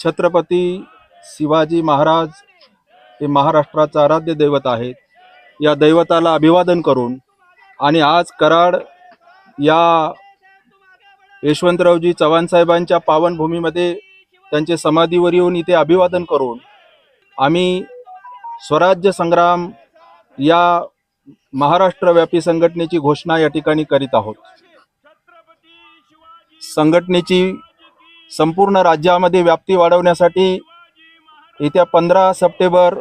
छत्रपती शिवाजी महाराज हे महाराष्ट्राचं आराध्य दैवत आहेत. या दैवताला अभिवादन करून आणि आज कराड या यशवंतरावजी चव्हाण साहेबांच्या पावनभूमीमध्ये त्यांचे समाधीवर येऊन इथे अभिवादन करून आम्ही स्वराज्य संग्राम या महाराष्ट्रव्यापी संघटनेची घोषणा या ठिकाणी करीत आहोत. संघटनेची संपूर्ण राज्यामध्ये व्याप्ती वाढवण्यासाठी येत्या पंधरा सप्टेंबर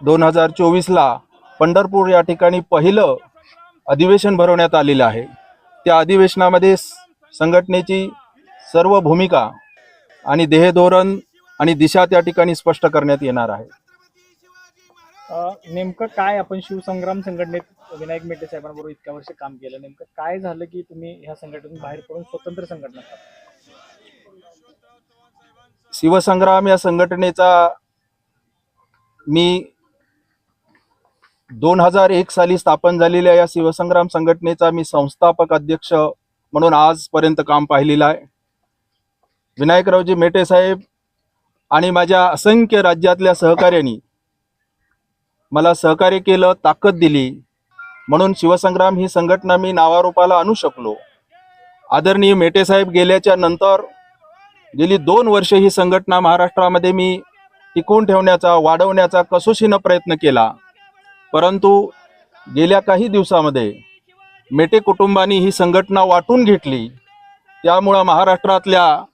दोन हजार चोवीसला पंढरपूर या ठिकाणी पहिलं अधिवेशन भरवण्यात आलेलं आहे. त्या अधिवेशनामध्ये संघटनेची सर्व भूमिका आणि ध्येयधोरण आणि दिशा त्या ठिकाणी स्पष्ट करण्यात येणार आहे. नेमकं काय आपण शिवसंग्राम संघटनेत विनायक मेटे साहेबांबरोबर इतक्या वर्ष काम केलं? नेमकं काय झालं की तुम्ही ह्या संघटनेतून बाहेर पडून स्वतंत्र संघटना शिवसंग्राम या संघटनेचा मी दोन हजार एक साली स्थापन झालेल्या या शिवसंग्राम संघटनेचा मी संस्थापक अध्यक्ष म्हणून आजपर्यंत काम पाहिलेलं आहे. विनायकरावजी मेटे साहेब आणि माझ्या असंख्य राज्यातल्या सहकार्यांनी मला सहकार्य केलं ताकद दिली. म्हणून शिवसंग्राम ही संघटना मी नावारूपाला आणू शकलो. आदरणीय मेटे साहेब गेल्याच्यानंतर गेली दोन वर्ष ही संघटना महाराष्ट्रामध्ये मी टिकवून ठेवण्याचा वाढवण्याचा कसोशीनं प्रयत्न केला. परंतु गेल्या काही दिवसामध्ये मेटे कुटुंबानी ही संघटना वाटून घेतली. त्यामुळं महाराष्ट्रातल्या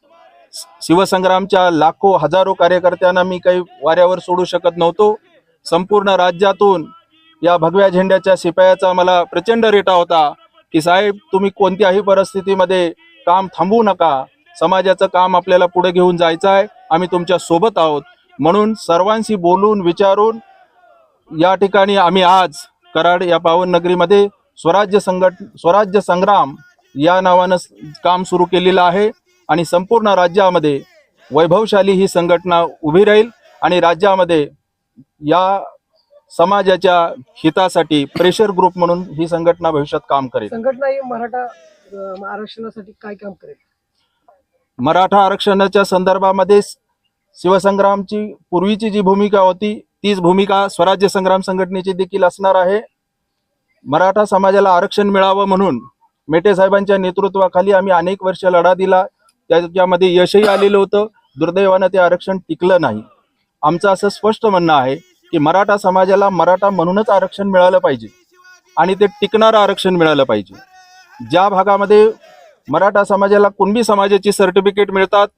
शिवसंग्रामच्या लाखो हजारो कार्यकर्त्यांना मी काही वाऱ्यावर सोडू शकत नव्हतो. संपूर्ण राज्यातून या भगव्या झेंड्याच्या शिपायाचा मला प्रचंड रेटा होता की साहेब तुम्ही कोणत्याही परिस्थितीमध्ये काम थांबवू नका. समाजाचं काम आपल्याला पुढे घेऊन जायचं आहे. आम्ही तुमच्यासोबत आहोत. म्हणून सर्वांशी बोलून विचारून या ठिकाणी आम्ही आज कराड या पावन नगरीमध्ये स्वराज्य संघट स्वराज्य संग्राम या नावानं काम सुरू केलेलं आहे. आणि संपूर्ण राज्यामध्ये वैभवशाली ही संघटना उभी राहील. आणि राज्यामध्ये या समाजाच्या हितासाठी प्रेशर ग्रुप म्हणून ही संघटना भविष्यात काम करेल. संघटना ही मराठा आरक्षणासाठी काय काम करेल? मराठा आरक्षणाच्या संदर्भामध्ये शिवसंग्रामची पूर्वीची जी भूमिका होती तीच भूमिका स्वराज्य संग्राम संघटनेची देखील असणार आहे. मराठा समाजाला आरक्षण मिळावं म्हणून मेटे साहेबांच्या नेतृत्वाखाली आम्ही अनेक वर्ष लढा दिला. त्याच्यामध्ये यशही आलेलं होतं. दुर्दैवानं ते आरक्षण टिकलं नाही. आमचं असं स्पष्ट म्हणणं आहे की मराठा समाजाला मराठा म्हणूनच आरक्षण मिळालं पाहिजे आणि ते टिकणारं आरक्षण मिळालं पाहिजे. ज्या भागामध्ये मराठा समाजाला कुणबी समाजाची सर्टिफिकेट मिळतात?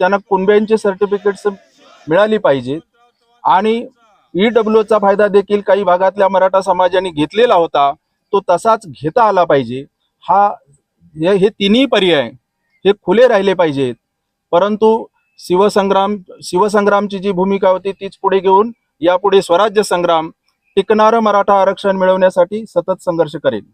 त्यांना कुणब्यांची सर्टिफिकेट्स मिळाली पाहिजे. आणि ई डब्ल्यूचा फायदा देखील काही भागातल्या मराठा समाजाने घेतलेला होता. तो तसाच घेता आला पाहिजे. हा हे हे तिन्ही पर्याय हे खुले राहिले पाहिजेत. परंतु शिवसंग्राम शिवसंग्रामची जी भूमिका होती तीच पुढे घेऊन यापुढे स्वराज्य संग्राम टिकणारं मराठा आरक्षण मिळवण्यासाठी सतत संघर्ष करेल.